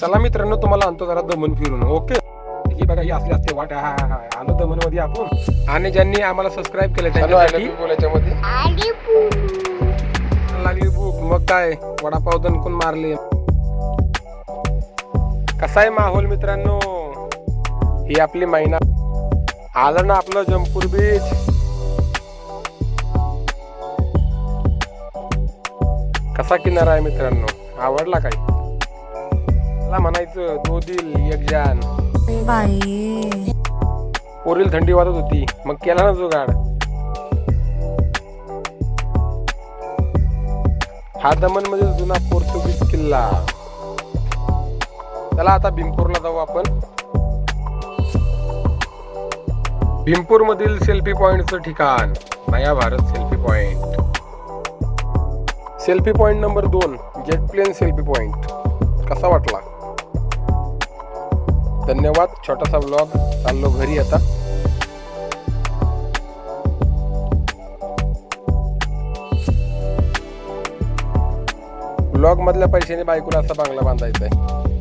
चला मित्रांनो तुम्हाला आणतो जरा दमन फिरून ओके? ही बघा ही असली असते वाट हा. आलो दमनमध्ये आपण. आणि ज्यांनी आम्हाला सबस्क्राईब केलं त्यांच्यासाठी लागली भूक मग काय? वडापाव दणकून मारले. कसा आहे माहोल मित्रांनो? ही आपली मैना. आलं ना आपलं जमपूर बीच कसा किनारा आहे मित्रांनो? आवडला काय मला म्हणायचं दो दिल एक जान. बाई. पोरील थंडी वाजत होती. मग केला ना जुगाड. हा दमन मधील जुना पोर्तुगीज किल्ला. चला आता भीमपूरला जाऊ आपण. भीमपूर मधील सेल्फी पॉइंटचं ठिकाण. नया Bharat selfie point. Selfie point number दोन जेट प्लेन सेल्फी पॉइंट. कसा वाटला? धन्यवाद. छोटासा ब्लॉग चाललो घरी आता. ब्लॉग मधल्या पैशाने बायकोला असा बांगला बांधायचा आहे